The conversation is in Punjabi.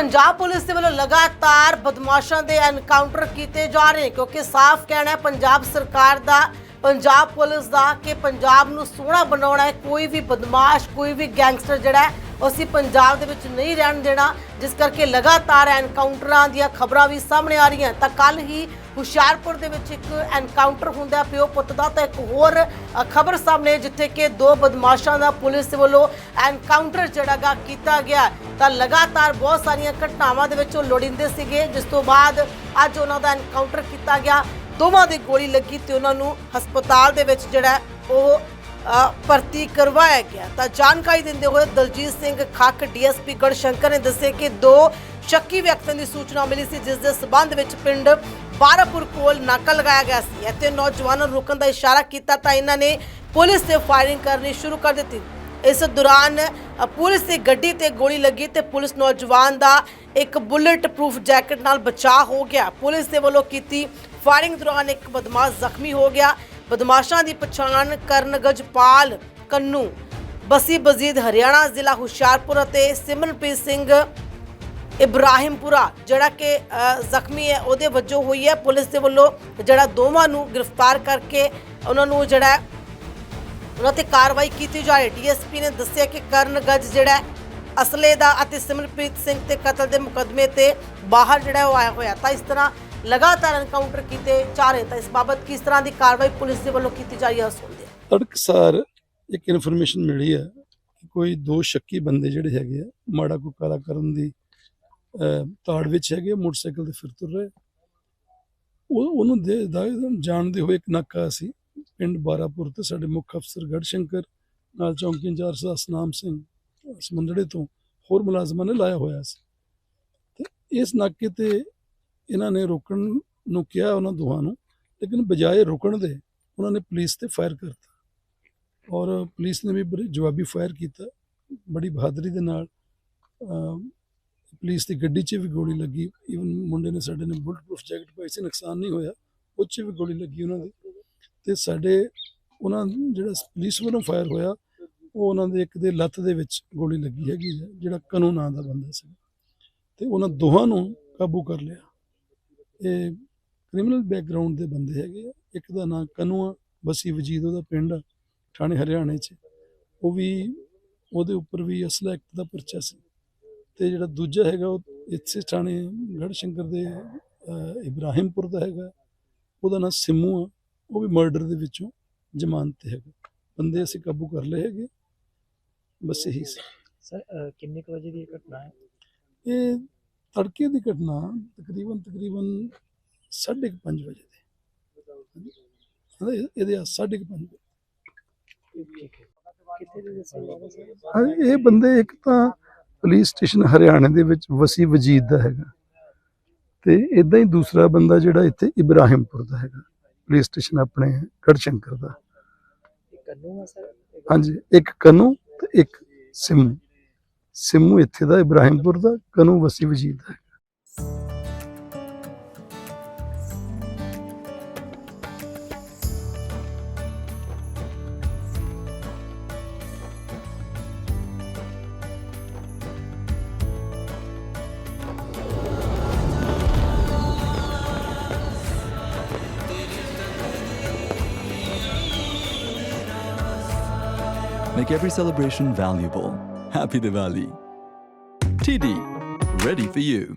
ਪੰਜਾਬ ਪੁਲਿਸ ਦੇ ਵੱਲੋਂ ਲਗਾਤਾਰ ਬਦਮਾਸ਼ਾਂ ਦੇ ਐਨਕਾਊਂਟਰ ਕੀਤੇ ਜਾ ਰਹੇ ਨੇ, ਕਿਉਂਕਿ ਸਾਫ਼ ਕਹਿਣਾ ਹੈ, ਪੰਜਾਬ ਸਰਕਾਰ ਦਾ, ਪੰਜਾਬ ਪੁਲਿਸ ਦਾ ਕਿ ਪੰਜਾਬ ਨੂੰ ਸੋਹਣਾ ਬਣਾਉਣਾ ਹੈ, ਕੋਈ ਵੀ ਬਦਮਾਸ਼, ਕੋਈ ਵੀ ਗੈਂਗਸਟਰ ਜਿਹੜਾ ਹੈ ਅਸੀਂ ਪੰਜਾਬ ਦੇ ਵਿੱਚ ਨਹੀਂ ਰਹਿਣ ਦੇਣਾ, ਜਿਸ ਕਰਕੇ ਲਗਾਤਾਰ ਐਨਕਾਊਂਟਰਾਂ ਦੀਆਂ ਖਬਰਾਂ ਵੀ ਸਾਹਮਣੇ ਆ ਰਹੀਆਂ। ਤਾਂ ਕੱਲ ਹੀ ਹੁਸ਼ਿਆਰਪੁਰ ਦੇ ਵਿੱਚ ਇੱਕ ਐਨਕਾਊਂਟਰ ਹੁੰਦਾ ਪਿਓ ਪੁੱਤ ਦਾ। ਤਾਂ ਇੱਕ ਹੋਰ ਖਬਰ ਸਾਹਮਣੇ ਜਿੱਥੇ ਕਿ ਦੋ ਬਦਮਾਸ਼ਾਂ ਦਾ ਪੁਲਿਸ ਵੱਲੋਂ ਐਨਕਾਊਂਟਰ ਜਿਹੜਾਗਾ ਕੀਤਾ ਗਿਆ। ਤਾਂ ਲਗਾਤਾਰ ਬਹੁਤ ਸਾਰੀਆਂ ਘਟਨਾਵਾਂ ਦੇ ਵਿੱਚ ਉਹ ਲੋੜਿੰਦੇ ਸੀਗੇ, ਜਿਸ ਤੋਂ ਬਾਅਦ ਅੱਜ ਉਹਨਾਂ ਦਾ ਐਨਕਾਊਂਟਰ ਕੀਤਾ ਗਿਆ। ਦੋਵਾਂ ਦੀ ਗੋਲੀ ਲੱਗੀ ਤੇ ਉਹਨਾਂ ਨੂੰ ਹਸਪਤਾਲ ਦੇ ਵਿੱਚ ਜਿਹੜਾ ਉਹ ਭਰਤੀ ਕਰਵਾਇਆ ਗਿਆ। ਤਾਂ ਜਾਣਕਾਰੀ ਦਿੰਦੇ ਹੋਏ ਦਲਜੀਤ ਸਿੰਘ ਖੱਕ, ਡੀਐਸਪੀ ਗੜਸ਼ੰਕਰ ਨੇ ਦੱਸਿਆ ਕਿ ਦੋ ਸ਼ੱਕੀ ਵਿਅਕਤੀਆਂ ਦੀ ਸੂਚਨਾ ਮਿਲੀ ਸੀ, ਜਿਸ ਦੇ ਸਬੰਧ ਵਿੱਚ ਪਿੰਡ ਬਾਰਾਪੁਰ ਕੋਲ ਨਾਕਾ ਲਗਾਇਆ ਗਿਆ ਸੀ। ਇੱਥੇ ਨੌਜਵਾਨਾਂ ਨੂੰ ਰੁਕਣ ਦਾ ਇਸ਼ਾਰਾ ਕੀਤਾ ਤਾਂ ਇਹਨਾਂ ਨੇ ਪੁਲਿਸ ਤੇ ਫਾਇਰਿੰਗ ਕਰਨੀ ਸ਼ੁਰੂ ਕਰ ਦਿੱਤੀ। ਇਸ ਦੌਰਾਨ ਪੁਲਿਸ ਦੀ ਗੱਡੀ ਤੇ ਗੋਲੀ ਲੱਗੀ ਤੇ ਪੁਲਿਸ ਨੌਜਵਾਨ ਦਾ ਇੱਕ ਬੁਲੇਟ ਪ੍ਰੂਫ ਜੈਕਟ ਨਾਲ ਬਚਾਅ ਹੋ ਗਿਆ। ਪੁਲਿਸ ਦੇ ਵੱਲੋਂ ਕੀਤੀ ਫਾਇਰਿੰਗ ਦੌਰਾਨ ਇੱਕ ਬਦਮਾਸ਼ ਜ਼ਖਮੀ ਹੋ ਗਿਆ। ਬਦਮਾਸ਼ਾਂ ਦੀ ਪਛਾਣ ਕਰਨ ਗਜਪਾਲ ਕੰਨੂ, ਬਸੀ ਬਜ਼ੀਦ ਹਰਿਆਣਾ, ਜ਼ਿਲ੍ਹਾ ਹੁਸ਼ਿਆਰਪੁਰ ਅਤੇ ਸਿਮਰਨਪ੍ਰੀਤ ਸਿੰਘ ਇਬਰਾਹਿਮਪੁਰਾ, ਜਿਹੜਾ ਕਿ ਜ਼ਖਮੀ ਹੈ, ਉਹਦੇ ਵਜੋਂ ਹੋਈ ਹੈ। ਪੁਲਿਸ ਦੇ ਵੱਲੋਂ ਜਿਹੜਾ ਦੋਵਾਂ ਨੂੰ ਗ੍ਰਿਫਤਾਰ ਕਰਕੇ ਉਹਨਾਂ ਨੂੰ ਜਿਹੜਾ ਉਹਨਾਂ ਤੇ ਕਾਰਵਾਈ ਕੀਤੀ ਜਾ ਰਹੀ ਡੀਐਸਪੀ ਨੇ ਦੱਸਿਆ ਕਿ ਕਰਨ ਗੱਜ ਜਿਹੜਾ ਅਸਲੇ ਦਾ ਅਤੇ ਸਿਮਰਪ੍ਰੀਤ ਸਿੰਘ ਤੇ ਕਤਲ ਦੇ ਮੁਕਦਮੇ ਤੇ ਬਾਹਰ ਜਿਹੜਾ ਉਹ ਆਇਆ ਹੋਇਆ। ਤਾਂ ਇਸ ਤਰ੍ਹਾਂ ਲਗਾਤਾਰ ਐਨਕਾਊਂਟਰ ਕੀਤੇ ਜਾ ਰਹੇ ਤਾਂ ਇਸ ਬਾਬਤ ਕਿਸ ਤਰ੍ਹਾਂ ਦੀ ਕਾਰਵਾਈ ਪੁਲਿਸ ਦੇ ਵੱਲੋਂ ਕੀਤੀ ਜਾ ਰਹੀ ਹੈ ਸੁਣਦੇ ਤੜਕਸਾਰ ਇੱਕ ਇਨਫੋਰਮੇਸ਼ਨ ਮਿਲੀ ਹੈ ਕਿ ਕੋਈ ਦੋ ਸ਼ੱਕੀ ਬੰਦੇ ਜਿਹੜੇ ਹੈਗੇ ਆ, ਮਾੜਾ ਕੋ ਕਰਨ ਦੀ ਤਾੜ ਵਿੱਚ ਹੈਗੇ ਮੋਟਰਸਾਈਕਲ ਤੇ ਫਿਰ ਤੁਰ ਰਹੇ ਉਹ, ਉਹਨੂੰ ਦੇ, ਦਾ ਜਾਣਦੇ ਹੋਏ ਇੱਕ ਨਾਕਾ ਸੀ, ਪਿੰਡ ਬਾਰਾਪੁਰ ਤੇ, ਸਾਡੇ ਮੁੱਖ ਅਫਸਰ ਗੜਸ਼ੰਕਰ, ਨਾਲ ਚੌਂਕੀ ਇੰਚਾਰਜ ਸਨਾਮ ਸਿੰਘ, ਸਮੁੰਦੜੇ ਤੋਂ ਹੋਰ ਮੁਲਾਜ਼ਮਾਂ ਨੇ ਲਾਇਆ ਹੋਇਆ ਸੀ। ਤੇ ਇਸ ਨਾਕੇ ਤੇ ਇਹਨਾਂ ਨੇ ਰੋਕਣ ਨੂੰ ਕਿਹਾ ਉਹਨਾਂ ਦੋਹਾਂ ਨੂੰ ਲੇਕਿਨ ਬਜਾਏ ਰੁਕਣ ਦੇ ਉਹਨਾਂ ਨੇ ਪੁਲਿਸ ਤੇ ਫਾਇਰ ਕਰਤਾ। ਔਰ ਪੁਲਿਸ ਨੇ ਵੀ ਬੜੀ ਜਵਾਬੀ ਫਾਇਰ ਕੀਤਾ ਬੜੀ ਬਹਾਦਰੀ ਦੇ ਨਾਲ ਪੁਲਿਸ ਦੀ ਗੱਡੀ 'ਚ ਵੀ ਗੋਲੀ ਲੱਗੀ। ਇਵਨ ਮੁੰਡੇ ਨੇ ਸਾਡੇ ਨੇ ਬੁਲਟ ਪ੍ਰੂਫ ਜੈਕਟ ਪਾਈ ਸੀ ਨੁਕਸਾਨ ਨਹੀਂ ਹੋਇਆ ਉਹ 'ਚ ਵੀ ਗੋਲੀ ਲੱਗੀ ਉਹਨਾਂ ਦੀ। ਤੇ ਸਾਡੇ ਉਹਨਾਂ ਜਿਹੜਾ ਪੁਲਿਸ ਵੱਲੋਂ ਫਾਇਰ ਹੋਇਆ ਉਹ ਉਹਨਾਂ ਦੇ ਇੱਕ ਦੇ ਲੱਤ ਦੇ ਵਿੱਚ ਗੋਲੀ ਲੱਗੀ ਹੈਗੀ ਹੈ, ਜਿਹੜਾ ਕਨੂ ਨਾਂ ਦਾ ਬੰਦਾ ਸੀ ਤੇ ਉਹਨਾਂ ਦੋਹਾਂ ਨੂੰ ਕਾਬੂ ਕਰ ਲਿਆ। ਇਹ ਕ੍ਰਿਮੀਨਲ ਬੈਕਗ੍ਰਾਉਂਡ ਦੇ ਬੰਦੇ ਹੈਗੇ ਆ। ਇੱਕ ਦਾ ਨਾਂ ਕਨੂ ਆ ਬਸੀ ਵਜੀਦ ਉਹਦਾ ਪਿੰਡ ਆ ਥਾਣੇ ਹਰਿਆਣੇ 'ਚ। ਉਹ ਵੀ ਉਹਦੇ ਉੱਪਰ ਵੀ ਅਸਲਾ ਐਕਟ ਦਾ ਪਰਚਾ ਸੀ। ਤੇ ਜਿਹੜਾ ਦੂਜਾ ਹੈਗਾ ਉਹ ਇੱਥੇ ਥਾਣੇ ਗੜਸ਼ੰਕਰ ਦੇ ਇਬਰਾਹਿਮਪੁਰ ਦਾ ਹੈਗਾ। ਉਹਦਾ ਨਾਂ ਸਿੰਮੂ ਆ। ਉਹ ਵੀ ਮਰਡਰ ਦੇ ਵਿੱਚੋਂ ਜ਼ਮਾਨਤ ਤੇ ਹੈਗਾ। ਬੰਦੇ ਅਸੀਂ ਕਾਬੂ ਕਰ ਲਏ ਹੈਗੇ। ਬਸ ਇਹੀ ਸੀ। ਸਰ ਕਿੰਨੇ ਕੁ ਵਜੇ ਦੀ ਘਟਨਾ ਹੈ? ਇਹ ਤੜਕੇ ਦੀ ਘਟਨਾ ਤਕਰੀਬਨ ਤਕਰੀਬਨ 5:30 ਵਜੇ ਦੀ। ਇਹਦੇ ਆ 5:30 ਠੀਕ ਹੈ ਕਿੱਥੇ ਦੇ ਦੱਸਿਆ ਜਾ ਰਿਹਾ ਇਹ ਬੰਦੇ ਇੱਕ ਤਾਂ ਪੁਲਿਸ ਸਟੇਸ਼ਨ ਹਰਿਆਣੇ ਦੇ ਵਿੱਚ ਵਸੀ ਵਜੀਦ ਦਾ ਹੈਗਾ ਤੇ ਇਦਾਂ ਹੀ ਦੂਸਰਾ ਬੰਦਾ ਜਿਹੜਾ ਇੱਥੇ ਇਬਰਾਹਿਮਪੁਰ ਦਾ ਹੈਗਾ ਪੁਲਿਸ ਸਟੇਸ਼ਨ ਆਪਣੇ ਗੜਸ਼ੰਕਰ ਦਾ। ਇਹ ਕੰਨੂ ਆ ਸਰ? ਇਹ ਹਾਂਜੀ ਇੱਕ ਕਨੂ ਤੇ ਇੱਕ ਸਿੰਮੂ। ਸਿੰਮੂ ਇੱਥੇ ਦਾ ਇਬਰਾਹਿਮਪੁਰ ਦਾ ਕਨੂ ਵਸੀ ਵਜੀਦ ਦਾ Make every celebration valuable. Happy Diwali. TD, ready for you.